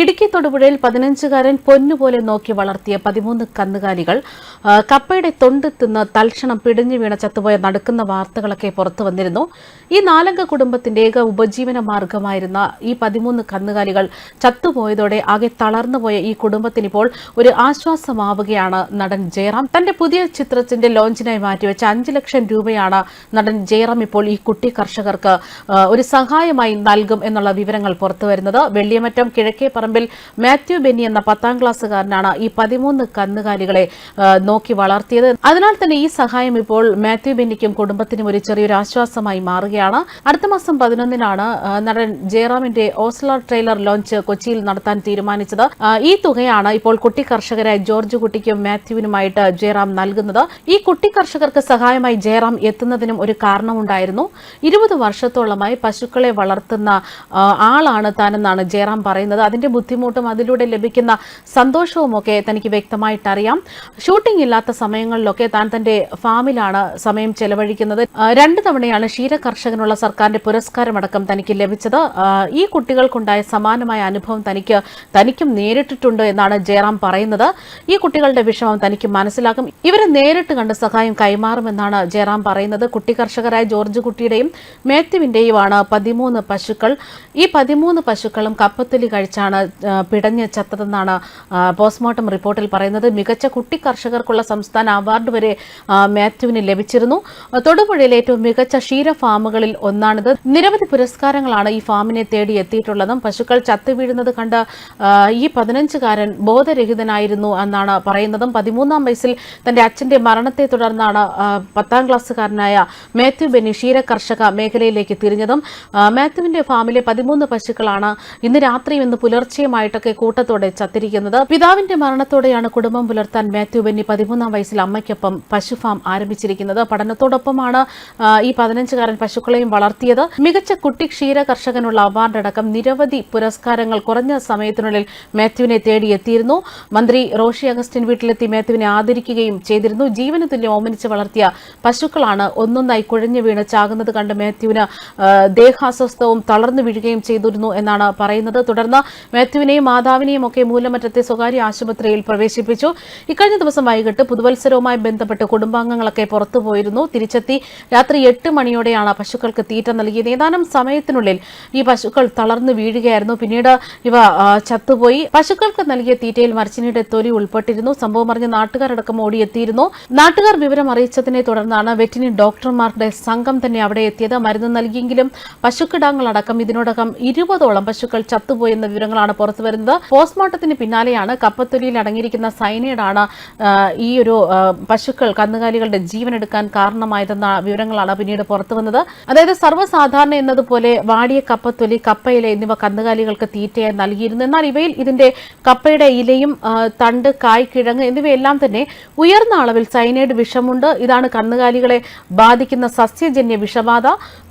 ഇടുക്കി തൊടുപുഴയിൽ പതിനഞ്ചുകാരൻ പൊന്നുപോലെ നോക്കി വളർത്തിയ പതിമൂന്ന് കന്നുകാലികൾ കപ്പയുടെ തൊണ്ട് തിന്ന് തൽക്ഷണം പിടിഞ്ഞു വീണ ചത്തുപോയ നടക്കുന്ന വാർത്തകളൊക്കെ പുറത്തു വന്നിരുന്നു. ഈ നാലംഗ കുടുംബത്തിന്റെ ഏക ഉപജീവന മാർഗമായിരുന്ന ഈ പതിമൂന്ന് കന്നുകാലികൾ ചത്തുപോയതോടെ ആകെ തളർന്നുപോയ ഈ കുടുംബത്തിനിപ്പോൾ ഒരു ആശ്വാസമാവുകയാണ് നടൻ ജയറാം. തന്റെ പുതിയ ചിത്രത്തിന്റെ ലോഞ്ചിനായി മാറ്റിവെച്ച അഞ്ച് ലക്ഷം രൂപയാണ് നടൻ ജയറാം ഇപ്പോൾ ഈ കുട്ടി കർഷകർക്ക് ഒരു സഹായമായി നൽകും എന്നുള്ള വിവരങ്ങൾ പുറത്തുവരുന്നത് വെള്ളിയമറ്റം കിഴക്കേ പറമ്പിൽ മാത്യു ബെന്നി എന്ന പത്താം ക്ലാസ്സുകാരനാണ് ഈ പതിമൂന്ന് കന്നുകാലികളെ നോക്കി വളർത്തിയത്. അതിനാൽ തന്നെ ഈ സഹായം ഇപ്പോൾ മാത്യു ബെന്നിക്കും കുടുംബത്തിനും ഒരു ചെറിയൊരു ആശ്വാസമായി മാറുകയാണ്. അടുത്ത മാസം പതിനൊന്നിനാണ് നടൻ ജയറാമിന്റെ ഓസ്ലർ ട്രെയിലർ ലോഞ്ച് കൊച്ചിയിൽ നടത്താൻ തീരുമാനിച്ചത്. ഈ തുകയാണ് ഇപ്പോൾ കുട്ടി കർഷകരായ ജോർജ് കുട്ടിക്കും മാത്യുവിനുമായിട്ട് ജയറാം നൽകുന്നത്. ഈ കുട്ടി കർഷകർക്ക് സഹായമായി ജയറാം എത്തുന്നതിനും ഒരു കാരണമുണ്ടായിരുന്നു. ഇരുപത് വർഷത്തോളമായി പശുക്കളെ വളർത്തുന്ന ആളാണ് താനെന്നാണ് ജയറാം പറയുന്നത്. അതിന്റെ ബുദ്ധിമുട്ടും അതിലൂടെ ലഭിക്കുന്ന സന്തോഷവും ഒക്കെ തനിക്ക് വ്യക്തമായിട്ട് അറിയാം ഷൂട്ടിംഗ് ഇല്ലാത്ത സമയങ്ങളിലൊക്കെ താൻ തന്റെ ഫാമിലാണ് സമയം ചെലവഴിക്കുന്നത്. രണ്ടു തവണയാണ് ക്ഷീര കർഷകനുള്ള സർക്കാരിന്റെ പുരസ്കാരമടക്കം തനിക്ക് ലഭിച്ചത്. ഈ കുട്ടികൾക്കുണ്ടായ സമാനമായ അനുഭവം തനിക്ക് തനിക്കും നേരിട്ടിട്ടുണ്ട് എന്നാണ് ജയറാം പറയുന്നത്. ഈ കുട്ടികളുടെ വിഷമം തനിക്ക് മനസ്സിലാക്കും ഇവരെ നേരിട്ട് കണ്ട് സഹായം കൈമാറുമെന്നാണ് ജയറാം പറയുന്നത്. കുട്ടി കർഷകരായ ജോർജ് കുട്ടിയുടെയും മേത്യുവിന്റെയുമാണ് പതിമൂന്ന് പശുക്കൾ. ഈ പതിമൂന്ന് പശുക്കളും കപ്പത്തൊലി കഴിച്ചാണ് പിടഞ്ഞ് ചത്തതെന്നാണ് പോസ്റ്റ്മോർട്ടം റിപ്പോർട്ടിൽ പറയുന്നത്. മികച്ച കുട്ടി കർഷകർക്കുള്ള സംസ്ഥാന അവാർഡ് വരെ മാത്യുവിന് ലഭിച്ചിരുന്നു. തൊടുപുഴയിലെ ഏറ്റവും മികച്ച ക്ഷീര ഫാമുകളിൽ ഒന്നാണിത്. നിരവധി പുരസ്കാരങ്ങളാണ് ഈ ഫാമിനെ തേടി എത്തിയിട്ടുള്ളതും. പശുക്കൾ ചത്തുവീഴുന്നത് കണ്ട് ഈ പതിനഞ്ചുകാരൻ ബോധരഹിതനായിരുന്നു എന്നാണ് പറയുന്നതും. പതിമൂന്നാം വയസ്സിൽ തന്റെ അച്ഛന്റെ മരണത്തെ തുടർന്നാണ് പത്താം ക്ലാസ്സുകാരനായ മാത്യു ബെന്നി ക്ഷീര കർഷക മേഖലയിലേക്ക് തിരിഞ്ഞതും. മാത്യുവിന്റെ ഫാമിലെ പതിമൂന്ന് പശുക്കളാണ് ഇന്ന് രാത്രിയും ഇന്ന് പുലർച്ചെയുമായിട്ടൊക്കെ കൂട്ടത്തോടെ ചത്തിരിക്കുന്നത്. പിതാവിന്റെ മരണത്തോടെയാണ് കുടുംബം പുലർത്താൻ മാത്യു ബെന്നി പതിമൂന്നാം വയസ്സിൽ അമ്മയ്ക്കൊപ്പം പശു ഫാം ആരംഭിച്ചിരിക്കുന്നത്. പഠനത്തോടൊപ്പമാണ് ഈ പതിനഞ്ചുകാരൻ പശുക്കളെയും വളർത്തിയത്. മികച്ച കുട്ടി ക്ഷീര കർഷകനുള്ള അവാർഡടക്കം നിരവധി പുരസ്കാരങ്ങൾ കുറഞ്ഞ സമയത്തിനുള്ളിൽ മാത്യുവിനെ തേടിയെത്തിയിരുന്നു. മന്ത്രി റോഷി അഗസ്റ്റിൻ വീട്ടിലെത്തി മാത്യുവിനെ ആദരിക്കുകയും ചെയ്തിരുന്നു. ജീവന് തുല്യം ഓമനിച്ച് വളർത്തിയ പശുക്കളാണ് ഒന്നൊന്നായി കുഴഞ്ഞു വീണ് ചാകുന്നത് കണ്ട് മാത്യുവിന് ദേഹാസ്വസ്ഥവും തളർന്നു വീഴുകയും ചെയ്തിരുന്നു എന്നാണ് പറയുന്നത്. തുടർന്ന് മാത്യുവിനെയും മാതാവിനെയും ഒക്കെ മൂലമറ്റത്തെ സ്വകാര്യ ആശുപത്രിയിൽ പ്രവേശിപ്പിച്ചു. ഇക്കഴിഞ്ഞ ദിവസം വൈകിട്ട് പുതുവത്സരവുമായി ബന്ധപ്പെട്ട് കുടുംബാംഗങ്ങളൊക്കെ പുറത്തുപോയിരുന്നു തിരിച്ചെത്തി രാത്രി എട്ട് മണിയോടെയാണ് പശുക്കൾക്ക് തീറ്റ നൽകിയത്. ഏതാനും സമയത്തിനുള്ളിൽ ഈ പശുക്കൾ തളർന്നു വീഴുകയായിരുന്നു. പിന്നീട് ഇവ ചത്തുപോയി. പശുക്കൾക്ക് നൽകിയ തീറ്റയിൽ മരച്ചിനിയുടെ തൊലി ഉൾപ്പെട്ടിരുന്നു. സംഭവം അറിഞ്ഞ് നാട്ടുകാരടക്കം ഓടിയെത്തിയിരുന്നു. നാട്ടുകാർ വിവരം അറിയിച്ചതിനെ തുടർന്നാണ് വെറ്റിനറി ഡോക്ടർമാരുടെ സംഘം തന്നെ അവിടെ എത്തിയത്. മരുന്ന് നൽകിയെങ്കിലും പശുക്കിടാങ്ങളടക്കം ഇതിനോടകം ഇരുപതോളം പശുക്കൾ ചത്തുപോയെന്ന വിവരങ്ങളാണ് പുറത്തുവരുന്നത് പോസ്റ്റ്മോർട്ടത്തിന് പിന്നാലെയാണ് കപ്പത്തൊലിയിൽ അടങ്ങിയിരിക്കുന്ന സൈനൈഡാണ് ഈ ഒരു പശുക്കൾ കന്നുകാലികളുടെ ജീവനെടുക്കാൻ കാരണമായതെന്ന വിവരങ്ങളാണ് പിന്നീട് പുറത്തുവന്നത് അതായത് സർവസാധാരണ എന്നതുപോലെ വാടിയ കപ്പത്തൊലി കപ്പയില എന്നിവ കന്നുകാലികൾക്ക് തീറ്റയായി നൽകിയിരുന്നു. എന്നാൽ ഇവയിൽ ഇതിന്റെ കപ്പയുടെ ഇലയും തണ്ട് കായ് കിഴങ്ങ് എന്നിവയെല്ലാം തന്നെ ഉയർന്ന അളവിൽ സൈനൈഡ് വിഷമുണ്ട്. ഇതാണ് കന്നുകാലികളെ ബാധിക്കുന്ന സസ്യജന്യ വിഷബാധ.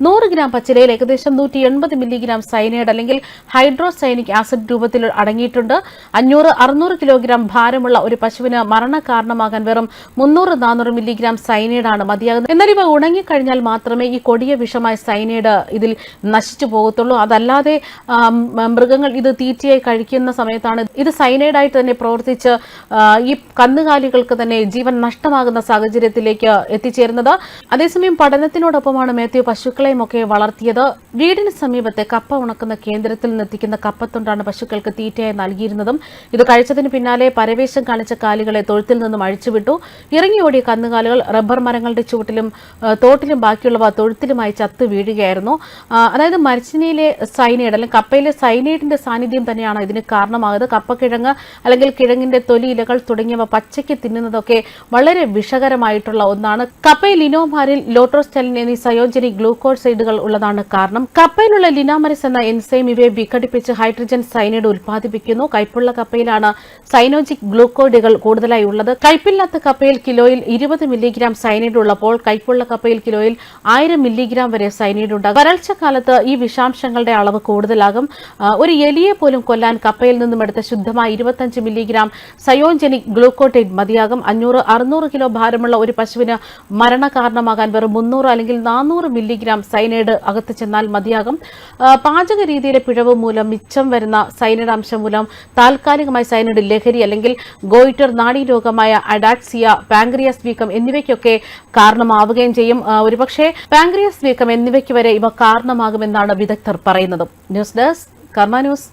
നൂറ് ഗ്രാം പച്ചിലയിൽ ഏകദേശം നൂറ്റി എൺപത് മില്ലിഗ്രാം സൈനൈഡ് അല്ലെങ്കിൽ ഹൈഡ്രോസൈനിക് ആസിഡ് രൂപത്തിൽ അടങ്ങിയിട്ടുണ്ട്. അഞ്ഞൂറ് അറുന്നൂറ് കിലോഗ്രാം ഭാരമുള്ള ഒരു പശുവിന് മരണ കാരണമാകാൻ വെറും മുന്നൂറ് നാനൂറ് മില്ലിഗ്രാം സൈനൈഡാണ് മതിയാകുന്നത്. എന്നാൽ ഇവ ഉണങ്ങിക്കഴിഞ്ഞാൽ മാത്രമേ ഈ കൊടിയ വിഷമായ സൈനൈഡ് ഇതിൽ നശിച്ചു പോകത്തുള്ളൂ. അതല്ലാതെ മൃഗങ്ങൾ ഇത് തീറ്റയായി കഴിക്കുന്ന സമയത്താണ് ഇത് സൈനൈഡായിട്ട് തന്നെ പ്രവർത്തിച്ച് ഈ കന്നുകാലികൾക്ക് തന്നെ ജീവൻ നഷ്ടമാകുന്ന സാഹചര്യത്തിലേക്ക് എത്തിച്ചേരുന്നത്. അതേസമയം പഠനത്തിനോടൊപ്പമാണ് മാത്യു പശുക്കളെയും ഒക്കെ വളർത്തിയത്. വീടിന് സമീപത്തെ കപ്പ ഉണക്കുന്ന കേന്ദ്രത്തിൽ നിന്നെത്തിക്കുന്ന കപ്പത്തൊണ്ടാണ് പശുക്കൾക്ക് തീറ്റയായി നൽകിയിരുന്നതും ഇത് കഴിച്ചതിന് പിന്നാലെ പരവേശം കാണിച്ച കാലികളെ തൊഴുത്തിൽ നിന്നും അഴിച്ചുവിട്ടു. ഇറങ്ങിയോടിയ കന്നുകാലികൾ റബ്ബർ മരങ്ങളുടെ ചുവട്ടിലും തോട്ടിലും ബാക്കിയുള്ളവ തൊഴുത്തിലുമായി ചത്ത് വീഴുകയായിരുന്നു. അതായത് മരച്ചിനിയിലെ സൈനൈഡ് അല്ലെങ്കിൽ കപ്പയിലെ സൈനൈഡിന്റെ സാന്നിധ്യം തന്നെയാണ് ഇതിന് കാരണമാകുന്നത്. കപ്പക്കിഴങ്ങ് അല്ലെങ്കിൽ കിഴങ്ങിന്റെ തൊലി ഇലകൾ തുടങ്ങിയവ പച്ചയ്ക്ക് തിന്നുന്നതൊക്കെ വളരെ വിഷകരമായിട്ടുള്ള ഒന്നാണ്. കപ്പയിൽ ലിനോമാരിൽ ലോട്രോസ്റ്റലിൻ എന്നീ സയോജനി ഗ്ലൂക്കോസൈഡുകൾ ഉള്ളതാണ് കാരണം. കപ്പയിലുള്ള ലിനാമറിസ് എന്ന എൻസൈം ഇവയെ വിഘടിപ്പിച്ച് ഹൈഡ്രജൻ സൈനൈഡ് ഉൽപ്പാദിപ്പിക്കുന്നു. കൈപ്പുള്ള കപ്പയിലാണ് സൈനോജിക് ഗ്ലൂക്കോഡുകൾ കൂടുതലായി ഉള്ളത്. കൈപ്പില്ലാത്ത കപ്പയിൽ കിലോയിൽ ഇരുപത് മില്ലിഗ്രാം സൈനൈഡ് ഉള്ളപ്പോൾ കൈപ്പുള്ള കപ്പയിൽ കിലോയിൽ ആയിരം മില്ലിഗ്രാം വരെ സൈനൈഡ് ഉണ്ടാകും. വരൾച്ച കാലത്ത് ഈ വിഷാംശങ്ങളുടെ അളവ് കൂടുതലാകും. ഒരു എലിയെ പോലും കൊല്ലാൻ കപ്പയിൽ നിന്നും എടുത്ത ശുദ്ധമായ ഇരുപത്തഞ്ച് മില്ലിഗ്രാം സയോജനിക് ഗ്ലൂക്കോട്ടൈഡ് മതിയാകും. അഞ്ഞൂറ് അറുന്നൂറ് കിലോ ഭാരമുള്ള ഒരു പശുവിന് മരണകാരണമാകാൻ വെറും മുന്നൂറ് അല്ലെങ്കിൽ നാനൂറ് മില്ലിഗ്രാം സൈനൈഡ് അകത്ത് ചെന്നാൽ മതിയാകും. പാചക രീതിയിലെ പിഴവ് മൂലം മിച്ചം വരുന്ന സൈനഡ് അംശം മൂലം താൽക്കാലികമായി സൈനഡ് ലഹരി അല്ലെങ്കിൽ ഗോയിറ്റർ നാഡീരോഗമായ അഡാക്സിയ പാങ്ക്രിയാസ് വീക്കം എന്നിവയ്ക്കൊക്കെ കാരണമാവുകയും ചെയ്യും. ഒരുപക്ഷെ പാങ്ക്രിയാസ് വീക്കം എന്നിവയ്ക്ക് വരെ ഇവ കാരണമാകുമെന്നാണ് വിദഗ്ധർ പറയുന്നത്. News desk Karma news.